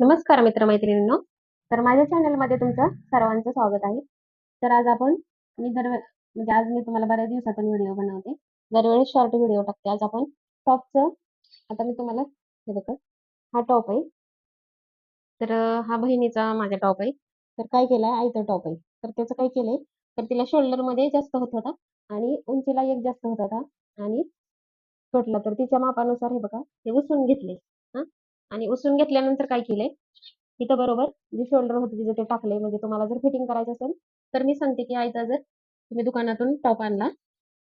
नमस्कार मित्रमैत्रिणींनो. तर माझ्या चॅनलमध्ये तुमचं सर्वांचं स्वागत आहे. तर आज आपण मी दर म्हणजे आज मी तुम्हाला बऱ्याच दिवसातून व्हिडिओ बनवते. दरवेळेस शॉर्ट व्हिडिओ टाकते. आज आपण टॉपचं आता मी तुम्हाला हे बघा हा टॉप आहे. तर हा बहिणीचा माझा टॉप आहे. तर काय केलं आईचा टॉप आहे. तर त्याचं काय केलंय? तर तिला शोल्डरमध्ये जास्त होत होता आणि उंचीला एक जास्त होत होता आणि तुटला तर तिच्या मापानुसार हे बघा हे उसून घेतले हा? आणि उचलून घेतल्यानंतर काय केलंय? इथं बरोबर जे शोल्डर होतं तिचं ते टाकले म्हणजे तुम्हाला जर फिटिंग करायचं असेल तर मी सांगते की आयता जर तुम्ही दुकानातून टॉप आणला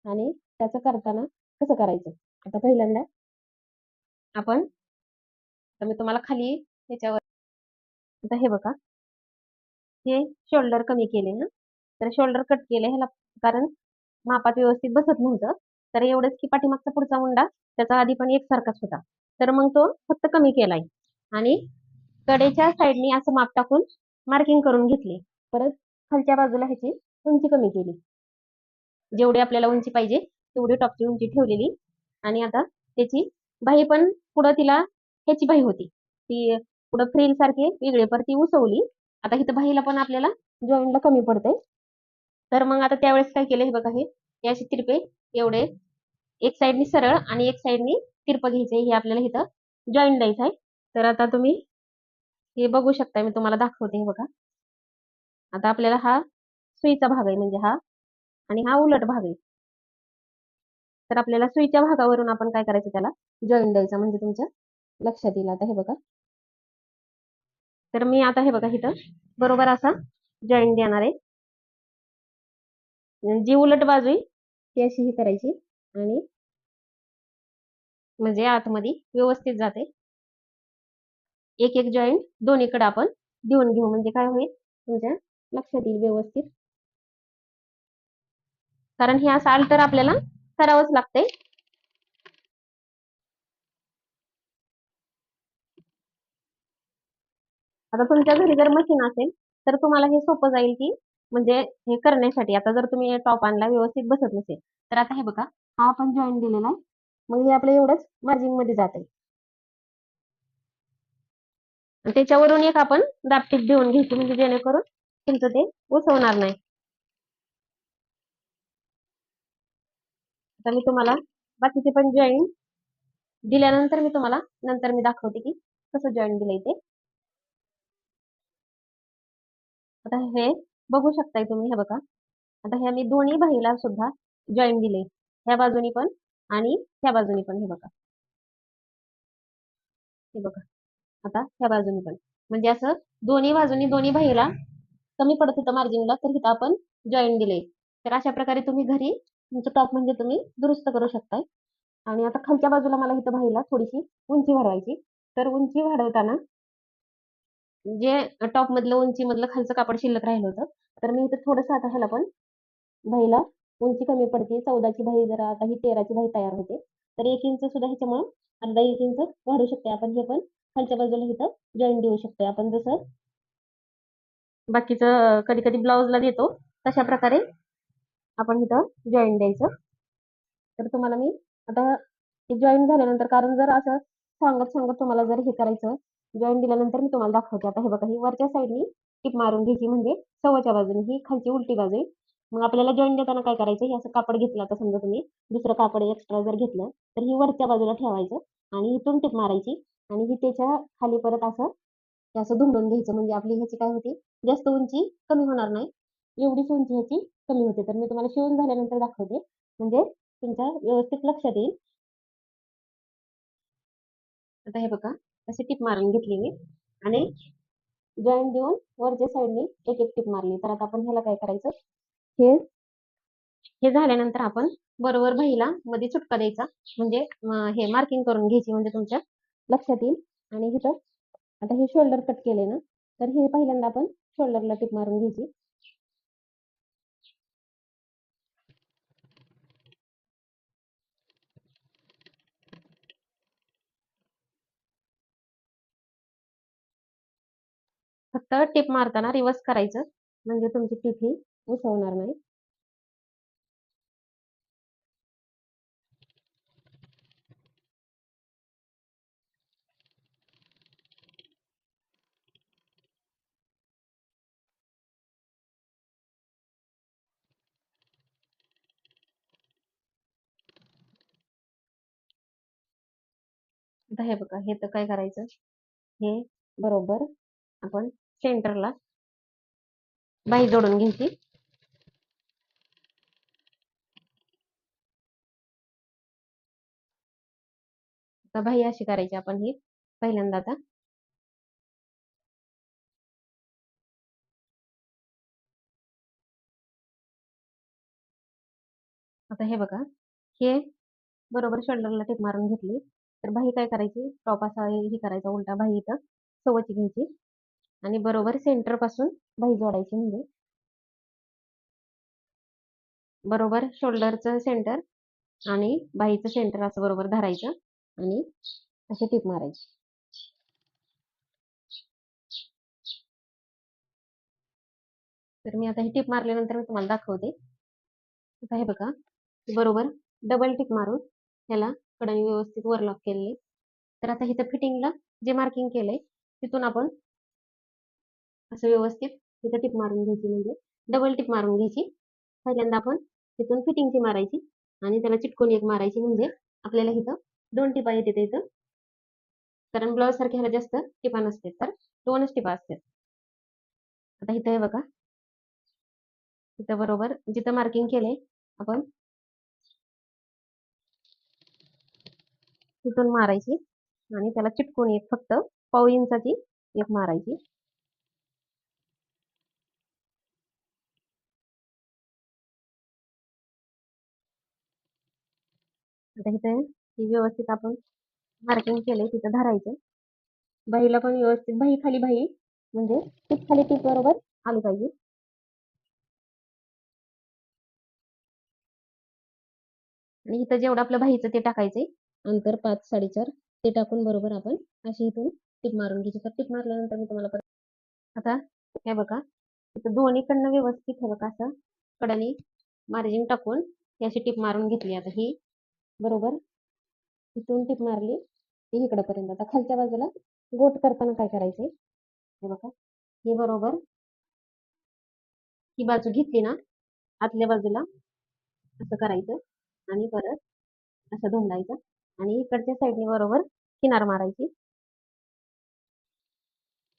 आणि त्याचं करताना कसं करायचं? आता पहिल्यांदा आपण तर मी तुम्हाला खाली ह्याच्यावर आता हे बघा. हे शोल्डर कमी केले ना तर शोल्डर कट केले ह्याला कारण मापात व्यवस्थित बसत नव्हतं. तर एवढंच की पाठीमागचा पुढचा मुंडा त्याचा आधी पण एकसारखाच होता. तर मग तो फक्त कमी केलाय. आणि कडेच्या साईडनी असं माप टाकून मार्किंग करून घेतली. परत खालच्या बाजूला ह्याची उंची कमी केली. जेवढी आपल्याला उंची पाहिजे तेवढी टॉपची उंची ठेवलेली. आणि आता त्याची बाही पण पुढं तिला ह्याची बाही होती. ती पुढं फ्रील सारखी वेगळी पर ती उसवली. आता इथं बाहीला पण आपल्याला जॉईंटला कमी पडते तर मग आता त्यावेळेस काय केलं हे बघा हे. हे असे तिरपे एवढे. एक साईडनी सरळ आणि एक साईडनी तिरपं घ्यायचे हे आपल्याला इथं जॉईंट द्यायचं आहे तर आता तुम्ही हे बघू शकता मी तुम्हाला दाखवते हे बघा. आता आपल्याला हा सुईचा भाग आहे म्हणजे हा आणि हा उलट भाग आहे. तर आपल्याला सुईच्या भागावरून आपण काय करायचं त्याला? जॉईंट द्यायचा म्हणजे तुमच्या लक्षात येईल आता हे बघा. तर मी आता हे बघा इथं बरोबर असा जॉईंट देणार आहे. जी उलट बाजू आहे ती अशी ही करायची आणि म्हणजे आतमध्ये व्यवस्थित जाते. एक एक जॉईंट दोन्हीकडे आपण देऊन घेऊ. म्हणजे काय होईल? तुमच्या लक्षात येईल व्यवस्थित. कारण हे असं अल्टर आपल्याला करावंच लागतंय. आता तुमच्या घरी जर मशीन असेल तर तुम्हाला हे सोपं जाईल की म्हणजे हे करण्यासाठी. आता जर तुम्ही टॉप आणला व्यवस्थित बसत नसेल तर आता हे बघा हा आपण जॉईन दिलेला आहे. मग हे आपलं एवढंच मार्जिनमध्ये जाते त्याच्यावरून एक आपण दापटीप देऊन घ्यायची म्हणजे जेणेकरून तुमचं ते उसवणार नाही. आता मी तुम्हाला बाकीचे पण जॉईन दिल्यानंतर मी तुम्हाला नंतर मी दाखवते की कसं जॉईन दिलंय ते. आता हे बघू शकताय तुम्ही हे बघा. आता ह्या मी दोन्ही बाहीला सुद्धा जॉईन दिले ह्या बाजूनी पण आणि ह्या बाजूनी पण हे बघा. हे बघा. आता ह्या बाजूनी पण. म्हणजे असं दोन्ही बाजूनी दोन्ही बाहीला कमी पडत होतं मार्जिनला तर इथं आपण जॉईन दिले. तर अशा प्रकारे तुम्ही घरी तुमचं टॉप म्हणजे तुम्ही दुरुस्त करू शकताय. आणि आता खालच्या बाजूला मला इथं बाहीला थोडीशी उंची वाढवायची. तर उंची वाढवताना जे टॉप मधलं उंची मधलं खालचं कापड शिल्लक राहिलं होतं तर मी इथं थोडंसं आता ह्याला पण बाहीला उंची कमी पडते चौदाची भाई जरा आता ही तेराची भाई तयार होते. तर एक इंच सुद्धा ह्याच्यामुळं अर्धा एक इंच वाढू शकते. आपण हे पण खालच्या बाजूला इथं जॉईन देऊ शकतो आपण जसं बाकीचं कधी कधी ब्लाऊजला देतो तशा प्रकारे आपण इथं जॉईन द्यायचं. तर तुम्हाला मी आता हे जॉईन झाल्यानंतर कारण जर असं सांगत सांगत तुम्हाला जर हे करायचं जॉईन दिल्यानंतर मी तुम्हाला दाखवते. आता हे बघा ही वरच्या साईडनी टिप मारून घ्यायची म्हणजे सव्वाच्या बाजूने ही खालची उलटी बाजू मग आपल्याला जॉईन देताना काय करायचं? हे असं कापड घेतलं आता समजा तुम्ही दुसरं कापड एक्स्ट्रा जर घेतलं तर ही वरच्या बाजूला ठेवायचं आणि इथून टिप मारायची आणि ही त्याच्याखाली परत असं असं धुंडून घ्यायचं. म्हणजे आपली ह्याची काय होती? जास्त उंची कमी होणार नाही. एवढीच उंची ह्याची कमी होते. तर मी तुम्हाला शिवून झाल्यानंतर दाखवते. म्हणजे तुमच्या व्यवस्थित लक्षात येईल. आता हे बघा अशी टिप मारून घेतली मी. आणि जॉईंट देऊन वरच्या साईडने एक एक टिप मारली. तर आता आपण ह्याला काय करायचं? हे हे झाल्यानंतर आपण बरोबर बाहीला मध्ये सुटका द्यायचा. म्हणजे हे मार्किंग करून घ्यायची म्हणजे तुमच्या लक्षात येईल. आणि इथं आता हे शोल्डर कट केले ना तर हे पहिल्यांदा आपण शोल्डरला टिप मारून घ्यायची. फक्त टिप मारताना रिवर्स करायचं. म्हणजे तुमची टिप ही उसवणार नाही. हे बघा हे तर काय करायचं? हे बरोबर आपण सेंटरला बाई जोडून घ्यायची. आता बाह्य अशी करायची आपण ही पहिल्यांदा आता. आता हे बघा हे बरोबर शोल्डरला टेप मारून घेतली. तर बाही काय करायची? टॉप असा हे करायचा उलटा बाही इथं सवची घ्यायची आणि बरोबर सेंटरपासून बाही जोडायची म्हणजे. बरोबर शोल्डरचं सेंटर आणि बाहीचं सेंटर असं बरोबर धरायचं. आणि असे टिप मारायची. तर मी आता ही टिप मारल्यानंतर मी तुम्हाला दाखवते. आता हे बघा बरोबर डबल टिप मारून ह्याला कडाने व्यवस्थित वरलॉक केलेली. तर आता इथं फिटिंगला जे मार्किंग केलंय तिथून आपण असं व्यवस्थित तिथं टिप मारून घ्यायची म्हणजे डबल टिप मारून घ्यायची. पहिल्यांदा आपण तिथून फिटिंगची मारायची आणि त्याला चिटकून एक मारायची म्हणजे आपल्याला इथं दोन टिपा येते इथं कारण ब्लाऊज सारख्या ह्याला जास्त टिपा नसते तर दोनच टिपा असतात. आता इथं हे बघा. इथं बरोबर जिथं मार्किंग केले आपण तिथून मारायची आणि त्याला चिटकून एक फक्त पाव इंचाची एक मारायची. आता इथं ही व्यवस्थित आपण मार्किंग केलंय तिथं धरायचं. बाईला पण व्यवस्थित बाही खाली बाही म्हणजे टीप खाली टीप बरोबर आली पाहिजे. आणि इथं जेवढं आपलं बाहीचं ते टाकायचंय अंतर पाच साडेचार ते टाकून बरोबर आपण अशी इथून टीप मारून घ्यायची. तर टीप मारल्यानंतर मी तुम्हाला परत आता हे बघा इथं दोन्हीकडनं व्यवस्थित हे बघा असं कडाने मार्जिन टाकून ही अशी टीप मारून घेतली. आता ही बरोबर इथून टिप मारली ती इकडपर्यंत. आता खालच्या बाजूला गोट करताना काय करायचंय? हे बघा. हे बरोबर. ही बाजू घेतली ना आतल्या बाजूला असं करायचं आणि परत असं धुंडायचं आणि इकडच्या साईडने बरोबर किनार मारायची.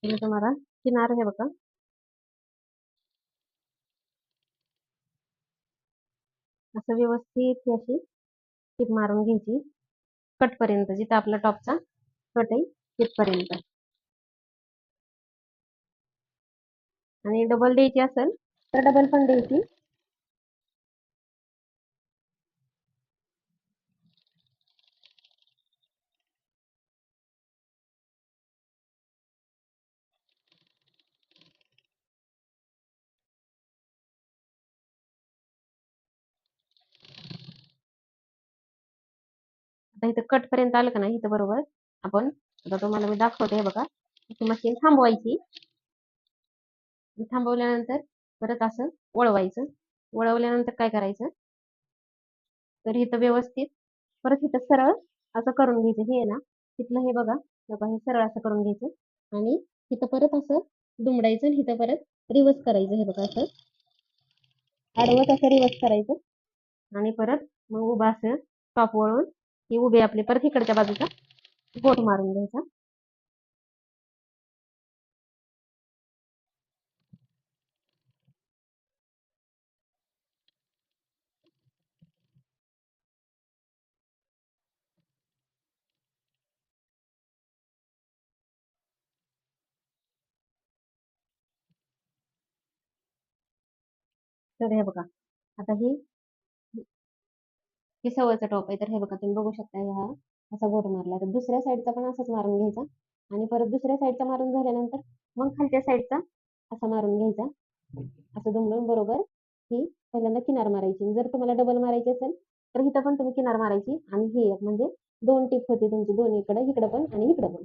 तुम्हाला किनार हे बघा. असं व्यवस्थित अशी टीप मारून घ्यायची. कटपर्यंत जिथं आपला टॉपचा कट आहे तिथपर्यंत. आणि डबल द्यायची असेल तर डबल पण द्यायची. आता इथं कट पर्यंत आलं का नाही इथं बरोबर? आपण आता तुम्हाला मी दाखवते हे बघा. मशीन थांबवायची. थांबवल्यानंतर परत असं वळवायचं. वळवल्यानंतर काय करायचं? तर इथं व्यवस्थित परत इथं सरळ असं करून घ्यायचं. हे ना तिथलं हे बघा. हे सरळ असं करून घ्यायचं. आणि इथं परत असं दुमडायचं आणि इथं परत रिवर्स करायचं. हे बघा असं. आडवत असं रिवर्स करायचं. आणि परत मग उभा असं टॉप वळून ही उभे आपले परत इकडच्या बाजूचा. गोट मारून घ्यायचा. तर हे बघा. आता ही हे सवयचा टॉप आहे तर हे बघा तुम्ही बघू शकता हा असा गोट मारला. तर दुसऱ्या साईडचा पण असाच मारून घ्यायचा आणि परत दुसऱ्या साईडचा मारून झाल्यानंतर मग खालच्या साईडचा असा मारून घ्यायचा. असं दुमडून बरोबर ही पहिल्यांदा किनार मारायची. जर तुम्हाला डबल मारायची असेल तर इथं पण तुम्ही किनार मारायची आणि ही एक म्हणजे दोन टिप होती तुमची दोन्ही इकडे इकडं पण आणि इकडं पण.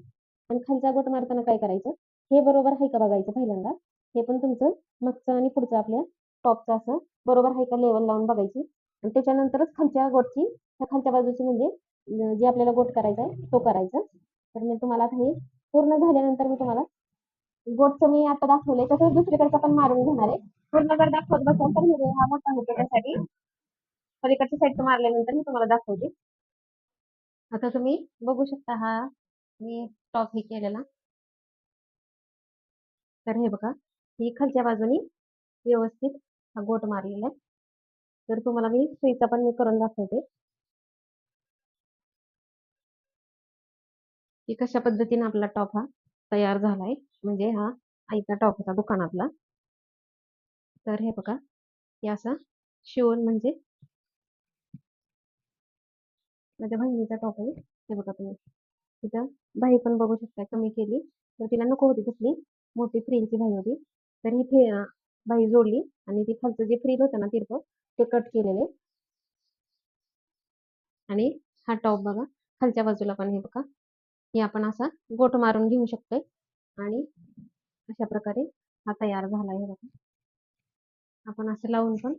आणि खालचा गोट मारताना काय करायचं? हे बरोबर आहे का बघायचं पहिल्यांदा? हे पण तुमचं मागचं आणि पुढचं आपल्या टॉपचं असं बरोबर आहे का लेवल लावून बघायची. आणि त्याच्यानंतरच खालच्या गोटची त्या खालच्या बाजूची म्हणजे जे आपल्याला गोट करायचा आहे तो करायचा. तर मी तुम्हाला आता हे पूर्ण झाल्यानंतर मी तुम्हाला गोटचं मी आता दाखवलंय. तसंच दुसरीकडचं पण मारून घेणार आहे. पूर्ण जर दाखवत बसाल तर व्हिडिओ हा मोठा होतो त्यासाठी. पलीकडच्या साईडचं मारल्यानंतर मी तुम्हाला दाखवते. आता तुम्ही बघू शकता हा मी टॉप हे केलेला. तर हे बघा ही खालच्या बाजूनी व्यवस्थित हा गोट मारलेला आहे. तर तुम्हाला मी सुईचा पण मी करून दाखवते. की कशा पद्धतीने आपला टॉप हा तयार झालाय म्हणजे हा आईचा टॉप होता दुकानातला. तर हे बघा हे असा शिवून म्हणजे माझ्या बहिणीचा टॉप आहे. हे बघा तुम्ही. तिथं बाई पण बघू शकता कमी केली. तर तिला नको होती तसली मोठी फ्रीलची बाई होती. तर ही फ्री बाई जोडली आणि ती खालचं जे फ्रील होतं ना तिरकं ते कट केलेले. आणि हा टॉप बघा खालच्या बाजूला पण हे बघा. हे आपण असा गोट मारून घेऊ शकतोय. आणि अशा प्रकारे हा तयार झाला आहे बघा. आपण असं लावून पण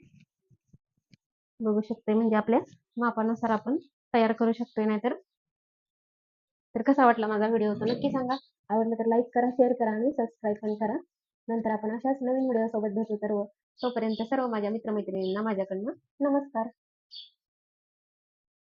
बघू शकतोय. म्हणजे आपल्या मापानुसार आपण तयार करू शकतोय नाहीतर. तर कसा वाटला माझा व्हिडिओ तर नक्की सांगा. आवडलं तर लाईक करा शेअर करा आणि सबस्क्राईब पण करा. नंतर आपण अशाच नवीन व्हिडिओ सोबत भेटू. तर हो, तोपर्यंत सर्व माझ्या मित्रमैत्रिणींना माझ्याकडनं नमस्कार.